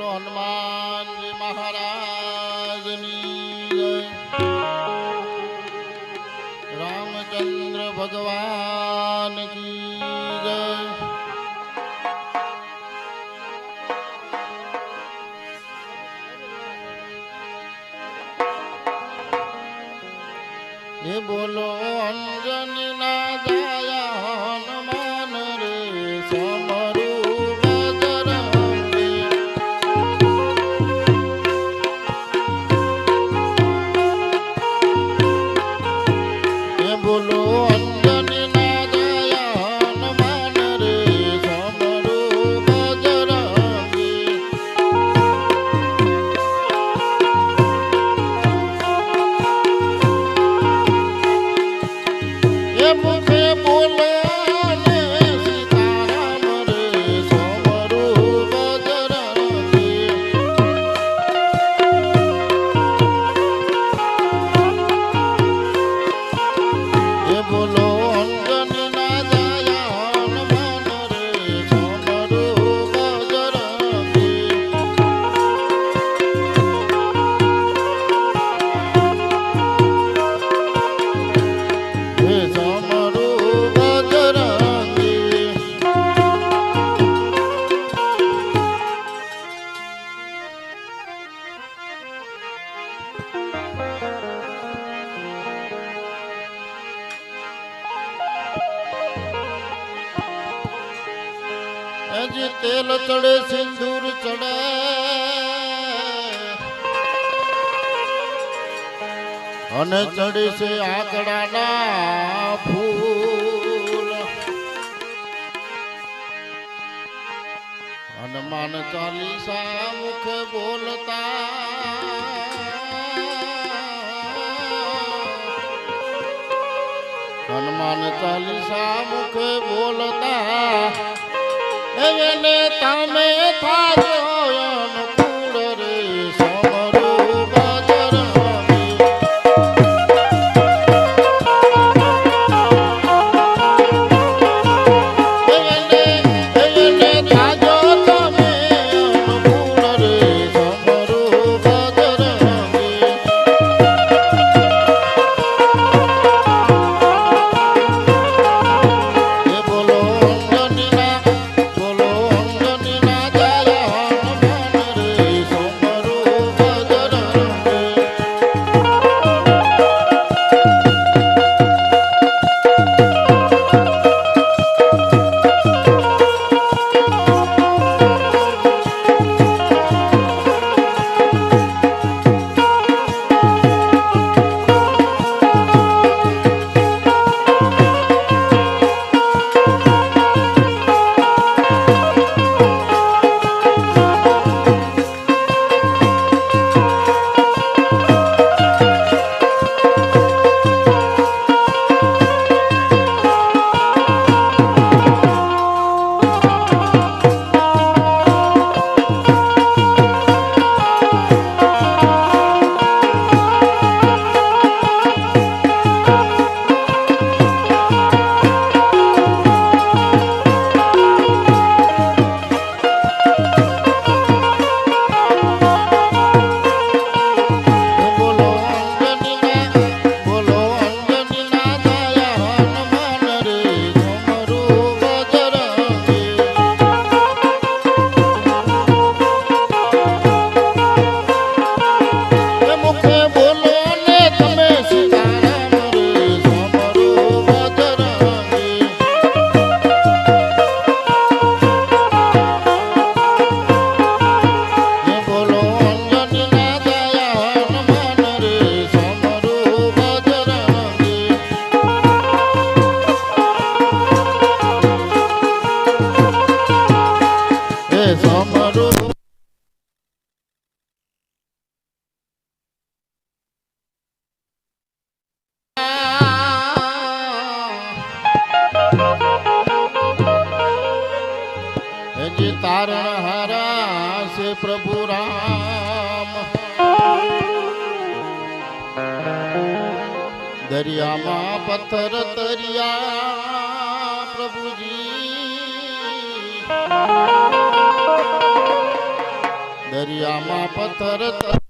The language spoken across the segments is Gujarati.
બોલો હનુમાનજી મહારાજની જય. રામચંદ્ર ભગવાન જે તેલ ચડે સિંદૂર ચડે. અને ચડે છે આકડાના ફૂલ. હનુમાન ચાલીસા મુખ બોલતા. હનુમાન ચાલીસા મુખે બોલતા એને તમે થાજો દરિયામાં પથ્થર તરિયા પ્રભુજી. દરિયામાં પથ્થર તરજી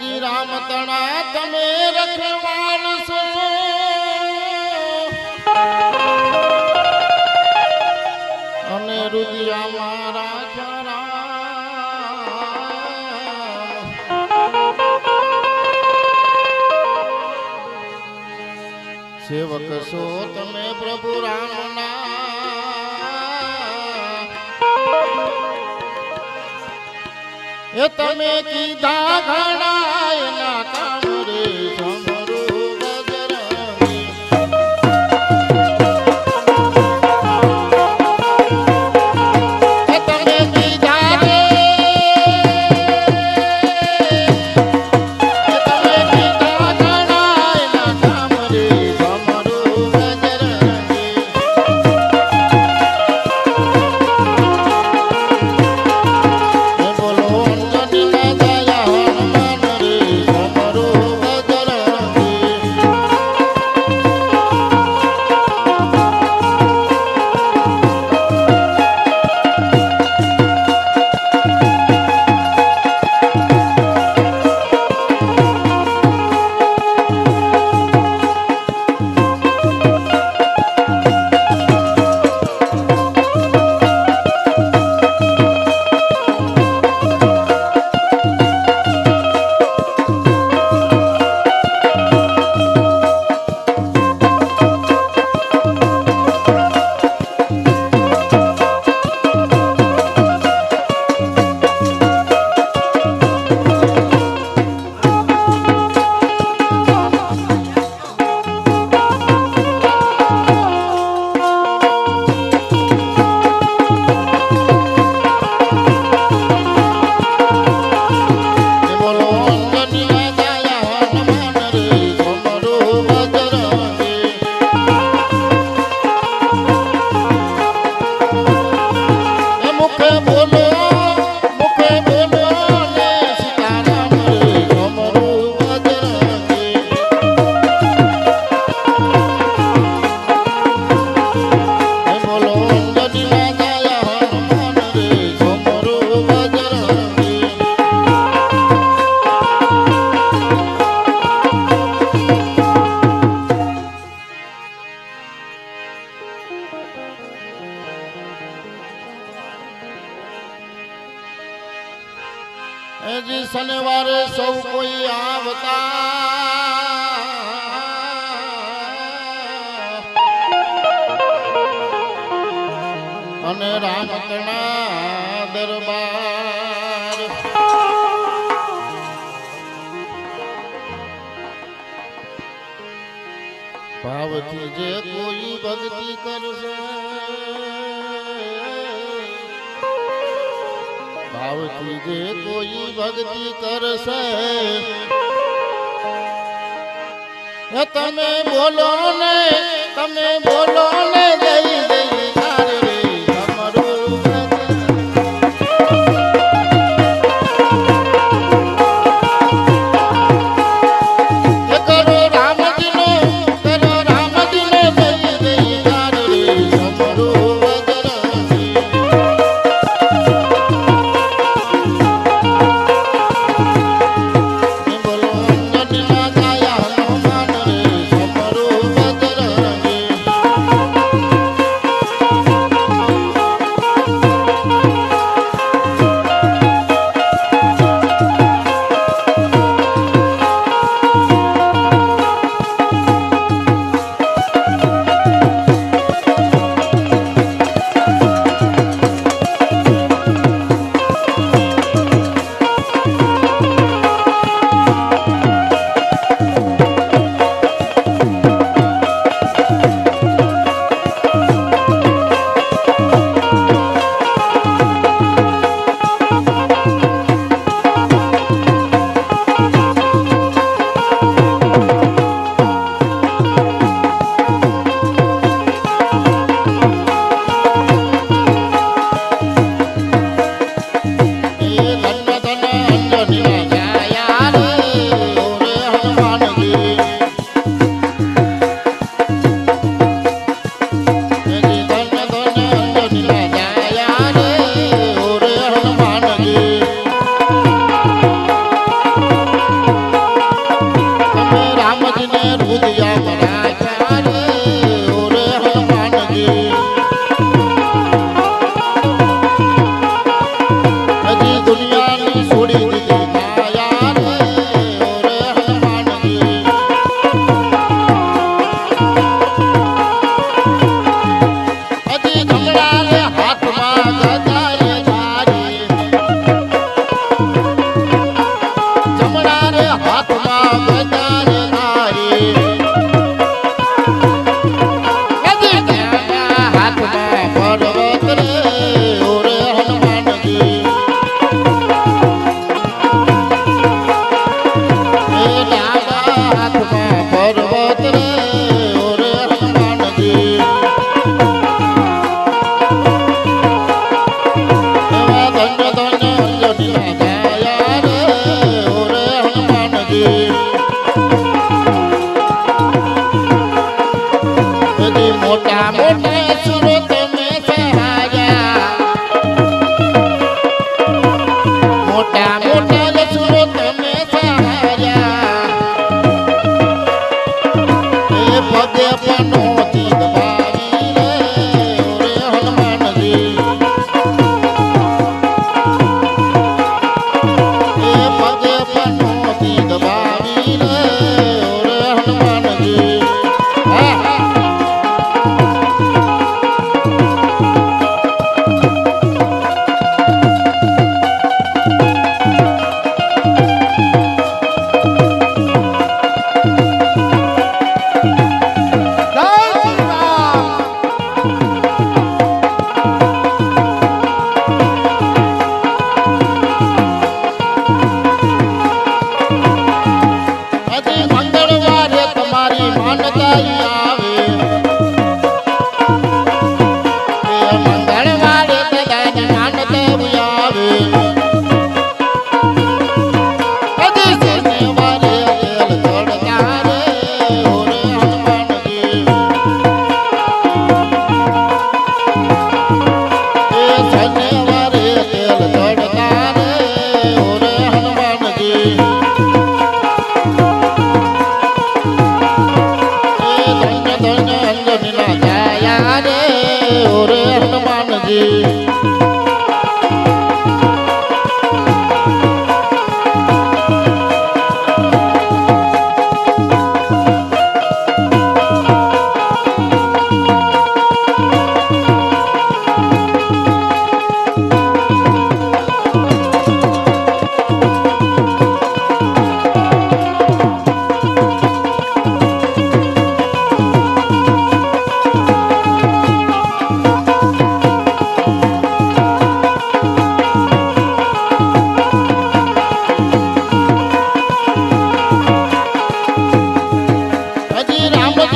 હજી રામ તણા તમે રખવાલ છો અને રુદિયામાં રાખ્યા રામ સેવક છો તમે પ્રભુ રામના. તમે કીધા ઘણા એના કામ ને તમે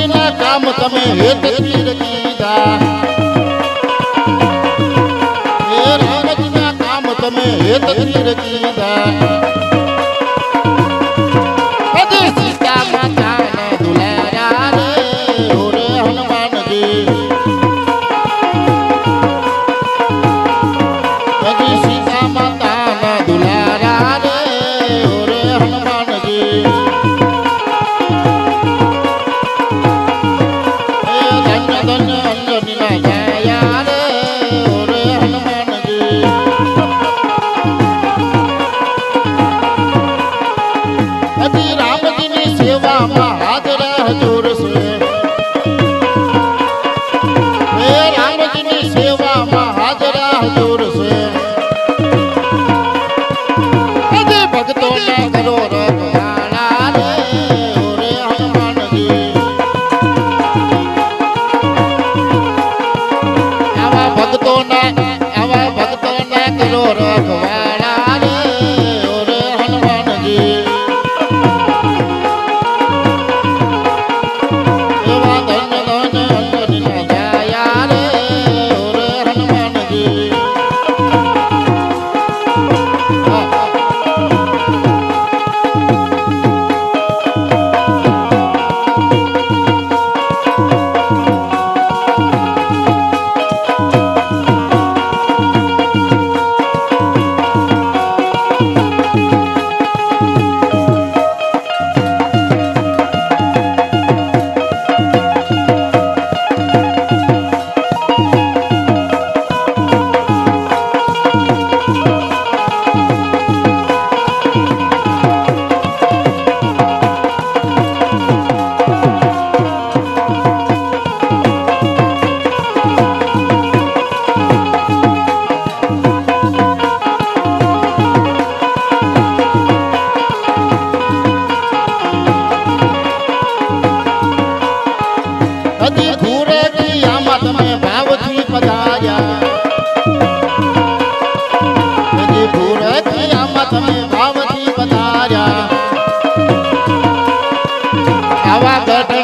ના કામ તમે હેતથી રચી લીધા હે રામજી ના કામ તમે હેતથી રચી લીધા આવા ઘટ